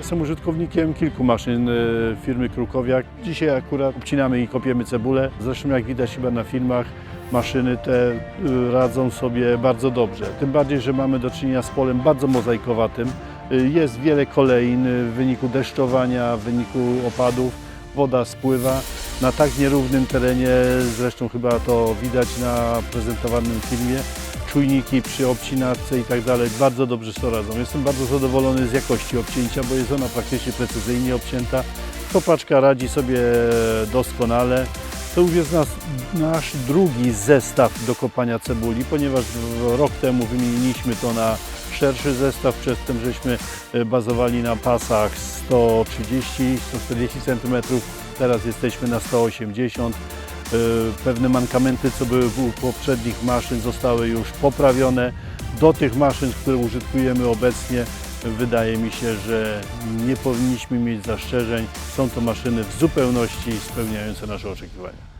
jestem użytkownikiem kilku maszyn e, firmy Krukowiak. Dzisiaj akurat obcinamy i kopiemy cebulę. Zresztą jak widać chyba na filmach, maszyny te e, radzą sobie bardzo dobrze. Tym bardziej, że mamy do czynienia z polem bardzo mozaikowatym. E, Jest wiele kolejn e, w wyniku deszczowania, w wyniku opadów. Woda spływa na tak nierównym terenie, zresztą chyba to widać na prezentowanym filmie czujniki przy obcinarce i tak dalej bardzo dobrze sobie radzą. Jestem bardzo zadowolony z jakości obcięcia, bo jest ona praktycznie precyzyjnie obcięta. Kopaczka radzi sobie doskonale. To już jest nas, nasz drugi zestaw do kopania cebuli, ponieważ rok temu wymieniliśmy to na szerszy zestaw, przedtem żeśmy e, bazowali na pasach 130-140 cm, teraz jesteśmy na 180 E, Pewne mankamenty, co były u poprzednich maszyn, zostały już poprawione. Do tych maszyn, które użytkujemy obecnie, wydaje mi się, że nie powinniśmy mieć zastrzeżeń. Są to maszyny w zupełności spełniające nasze oczekiwania.